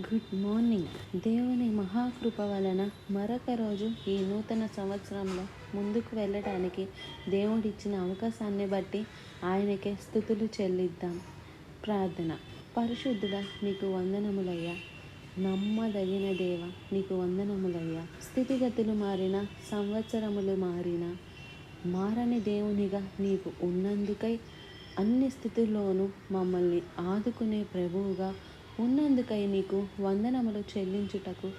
Good morning దేవుని మహాకృప వలన మరొక రోజు ఈ నూతన సంవత్సరంలో ముందుకు వెళ్ళడానికి దేవుడిచ్చిన అవకాశాన్ని బట్టి ఆయనకే స్థుతులు చెల్లిద్దాం. ప్రార్థన. పరిశుద్ధుడ నీకు వందనములయ్యా. నమ్మదగిన దేవ నీకు వందనములయ్యా. స్థితిగతులు మారిన సంవత్సరములు మారిన మారని దేవునిగా నీకు ఉన్నందుకై అన్ని స్థితుల్లోనూ మమ్మల్ని ఆదుకునే ప్రభువుగా ఉన్నందుకై నీకు వందనములు చెల్లించుటకు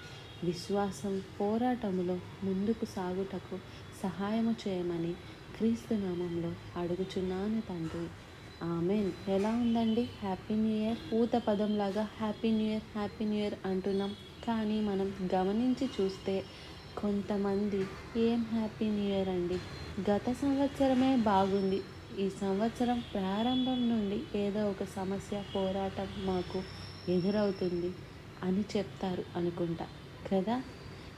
విశ్వాసం పోరాటములో ముందుకు సాగుటకు సహాయము చేయమని క్రీస్తు నామంలో అడుగుచున్నాను తండ్రి. ఆమెన్. ఎలా ఉందండి? Happy new year. పూత పదంలాగా happy new year happy new year అంటున్నాం. కానీ మనం గమనించి చూస్తే కొంతమంది ఏం హ్యాపీ న్యూ ఇయర్ అండి? గత సంవత్సరమే బాగుంది. ఈ సంవత్సరం ప్రారంభం నుండి ఏదో ఒక సమస్య పోరాటం మాకు ఎదురవుతుంది అని చెప్తారు అనుకుంటా కదా?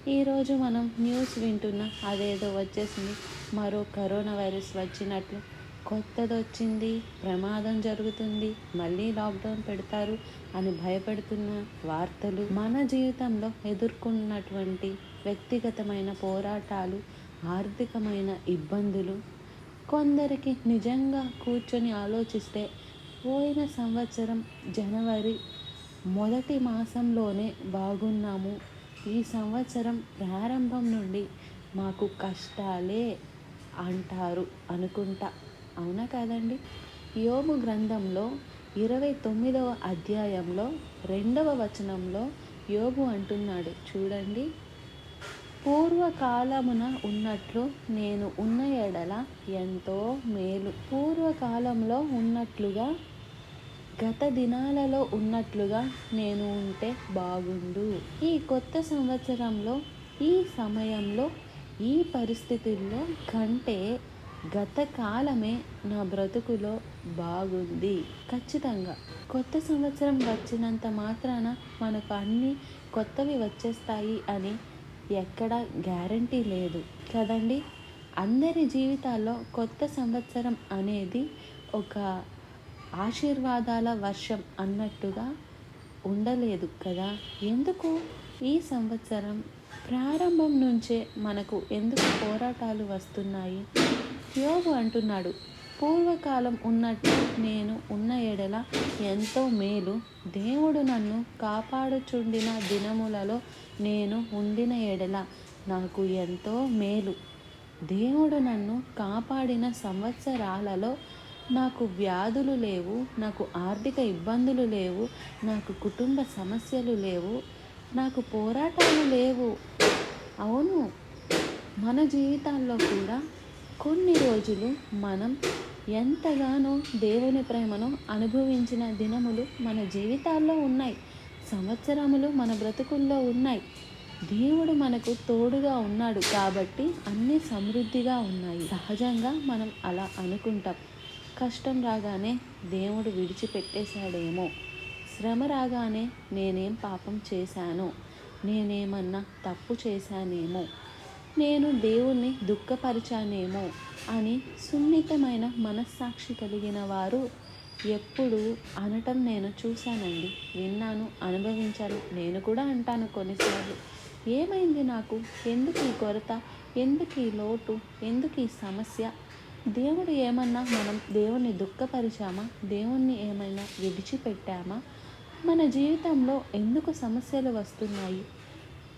ఈరోజు మనం న్యూస్ వింటున్నా అదేదో వచ్చేసింది. మరో కరోనా వైరస్ వచ్చినట్లు కొత్తది వచ్చింది ప్రమాదం జరుగుతుంది మళ్ళీ లాక్డౌన్ పెడతారు అని భయపడుతున్న వార్తలు మన జీవితంలో ఎదుర్కొన్నటువంటి వ్యక్తిగతమైన పోరాటాలు ఆర్థికమైన ఇబ్బందులు. కొందరికి నిజంగా కూర్చొని ఆలోచిస్తే పోయిన సంవత్సరం జనవరి మొదటి మాసంలోనే బాగున్నాము. ఈ సంవత్సరం ప్రారంభం నుండి మాకు కష్టాలే అంటారు అనుకుంటా. అవునా కాదండి? యోగు గ్రంథంలో ఇరవై తొమ్మిదవ అధ్యాయంలో రెండవ వచనంలో యోగు అంటున్నాడు. చూడండి. పూర్వకాలమున ఉన్నట్లు నేను ఉన్న ఎడల ఎంతో మేలు. పూర్వకాలంలో ఉన్నట్లుగా గత దినాలలో ఉన్నట్లుగా నేను ఉంటే బాగుండు. ఈ కొత్త సంవత్సరంలో ఈ సమయంలో ఈ పరిస్థితుల్లో కంటే గత కాలమే నా బ్రతుకులో బాగుంది. ఖచ్చితంగా. కొత్త సంవత్సరం వచ్చినంత మాత్రాన మనకు అన్నీ కొత్తవి వచ్చేస్తాయి అని ఎక్కడ గ్యారంటీ లేదు. కదండి? అందరి జీవితాల్లో కొత్త సంవత్సరం అనేది ఒక ఆశీర్వాదాల వర్షం అన్నట్టుగా ఉండలేదు కదా? ఎందుకు? ఈ సంవత్సరం ప్రారంభం నుంచే మనకు ఎందుకు పోరాటాలు వస్తున్నాయి? యోగు అంటున్నాడు పూర్వకాలం ఉన్నట్టు నేను ఉన్న ఎడల ఎంతో మేలు. దేవుడు నన్ను కాపాడుచుండిన దినములలో నేను ఉండిన ఎడల నాకు ఎంతో మేలు. దేవుడు నన్ను కాపాడిన సంవత్సరాలలో నాకు వ్యాధులు లేవు నాకు ఆర్థిక ఇబ్బందులు లేవు నాకు కుటుంబ సమస్యలు లేవు నాకు పోరాటాలు లేవు. అవును మన జీవితాల్లో కూడా కొన్ని రోజులు మనం ఎంతగానో దేవుని ప్రేమను అనుభవించిన దినములు మన జీవితాల్లో ఉన్నాయి సంవత్సరములు మన బ్రతుకుల్లో ఉన్నాయి. దేవుడు మనకు తోడుగా ఉన్నాడు కాబట్టి అన్నీ సమృద్ధిగా ఉన్నాయి. సహజంగా మనం అలా అనుకుంటాం. కష్టం రాగానే దేవుడు విడిచిపెట్టేశాడేమో. శ్రమ రాగానే నేనేం పాపం చేశాను? నేనేమన్నా తప్పు చేశానేమో? నేను దేవుణ్ణి దుఃఖపరిచానేమో అని సున్నితమైన మనస్సాక్షి కలిగిన వారు ఎప్పుడు అనటం నేను చూశానండి. విన్నాను అనుభవించాను. నేను కూడా అంటాను కొన్నిసార్లు. ఏమైంది నాకు? ఎందుకు ఈ కొరత? ఎందుకు ఈ లోటు? ఎందుకు ఈ సమస్య? దేవుడు ఏమన్నా మనం దేవుణ్ణి దుఃఖపరిచామా? దేవుణ్ణి ఏమైనా విడిచిపెట్టామా? మన జీవితంలో ఎందుకు సమస్యలు వస్తున్నాయి?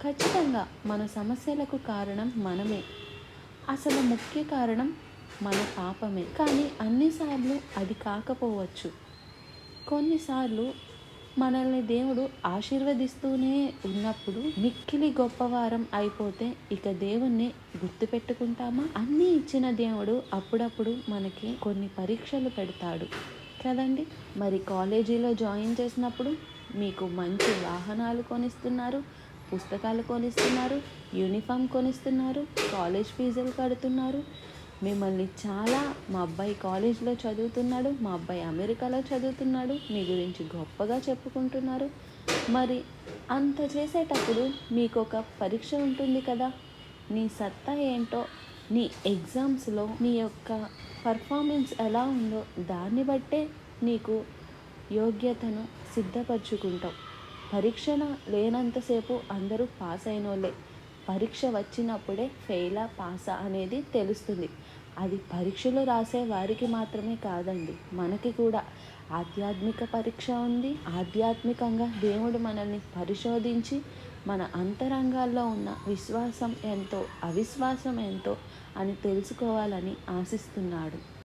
ఖచ్చితంగా మన సమస్యలకు కారణం మనమే. అసలు ముఖ్య కారణం మన పాపమే. కానీ అన్నిసార్లు అది కాకపోవచ్చు. కొన్నిసార్లు మనల్ని దేవుడు ఆశీర్వదిస్తూనే ఉన్నప్పుడు మిక్కిలి గొప్పవారం అయిపోతే ఇక దేవుణ్ణి గుర్తుపెట్టుకుంటామా? అన్నీ ఇచ్చిన దేవుడు అప్పుడప్పుడు మనకి కొన్ని పరీక్షలు పెడతాడు. కదండి? మరి కాలేజీలో జాయిన్ చేసినప్పుడు మీకు మంచి వాహనాలు కొనిస్తున్నారు పుస్తకాలు కొనిస్తున్నారు యూనిఫామ్ కొనిస్తున్నారు కాలేజ్ ఫీజులు కడుతున్నారు మిమ్మల్ని చాలా మా అబ్బాయి కాలేజ్లో చదువుతున్నాడు మా అబ్బాయి అమెరికాలో చదువుతున్నాడు మీ గురించి గొప్పగా చెప్పుకుంటున్నారు. మరి అంత చేసేటప్పుడు మీకు ఒక పరీక్ష ఉంటుంది కదా నీ సత్తా ఏంటో నీ ఎగ్జామ్స్లో నీ యొక్క పర్ఫార్మెన్స్ ఎలా ఉందో దాన్ని బట్టే నీకు యోగ్యతను సిద్ధపరచుకుంటావు పరీక్షణ లేనంతసేపు అందరూ పాస్ అయినోళ్ళే. పరీక్ష వచ్చినప్పుడే ఫెయిలా పాసా అనేది తెలుస్తుంది. అది పరీక్షలు రాసే వారికి మాత్రమే కాదండి మనకి కూడా. ఆధ్యాత్మిక పరీక్ష ఉంది. ఆధ్యాత్మికంగా దేవుడు మనల్ని పరిశోధించి మన అంతరంగాల్లో ఉన్న విశ్వాసం ఎంతో అవిశ్వాసం ఎంతో అని తెలుసుకోవాలని ఆశిస్తున్నాడు.